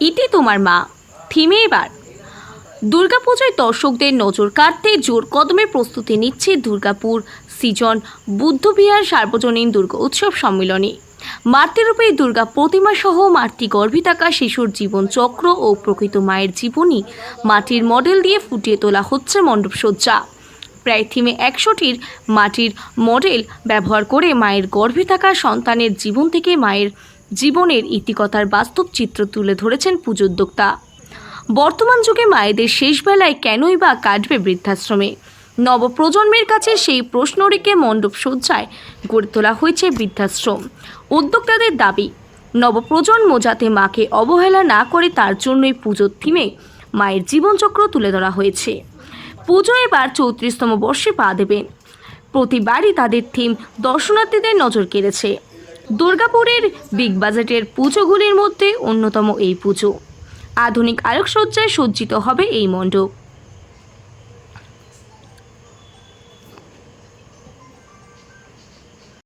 ইতি তোমার মা। থিমে এবার, দুর্গাপুজোয় দর্শকদের নজর কাড়তে জোর কদমে প্রস্তুতি নিচ্ছে দুর্গাপুর সিজন বুদ্ধবিহার সার্বজনীন দুর্গা উৎসব সম্মিলনী। মাতৃরূপে দুর্গা প্রতিমা সহ মাতৃ গর্ভে থাকা শিশুর জীবন চক্র ও প্রকৃত মায়ের জীবনী মাটির মডেল দিয়ে ফুটিয়ে তোলা হচ্ছে মণ্ডপসজ্জা প্রায় থিমে একশোটির মাটির মডেল ব্যবহার করে মায়ের গর্ভে থাকা সন্তানের জীবন থেকে মায়ের জীবনের ইতিকথার বাস্তব চিত্র তুলে ধরেছেন পুজোদ্যোক্তা বর্তমান যুগে মায়েদের শেষ বেলায় কেনই বা কাটবে বৃদ্ধাশ্রমে? নবপ্রজন্মের কাছে সেই প্রশ্ন রেখে মণ্ডপ সজ্জায় গড়ে তোলা হয়েছে বৃদ্ধাশ্রম। উদ্যোক্তাদের দাবি, নবপ্রজন্ম যাতে মাকে অবহেলা না করে তার জন্যই পুজোর থিমে মায়ের জীবনচক্র তুলে ধরা হয়েছে। পুজো এবার চৌত্রিশতম বর্ষে পা দেবেন। প্রতিবারই তাদের থিম দর্শনার্থীদের নজর কেড়েছে। দুর্গাপুরের বিগ বাজেটের পুজোগুলির মধ্যে অন্যতম এই পুজো। আধুনিক আলোকসজ্জায় সজ্জিত হবে এই মণ্ডপ।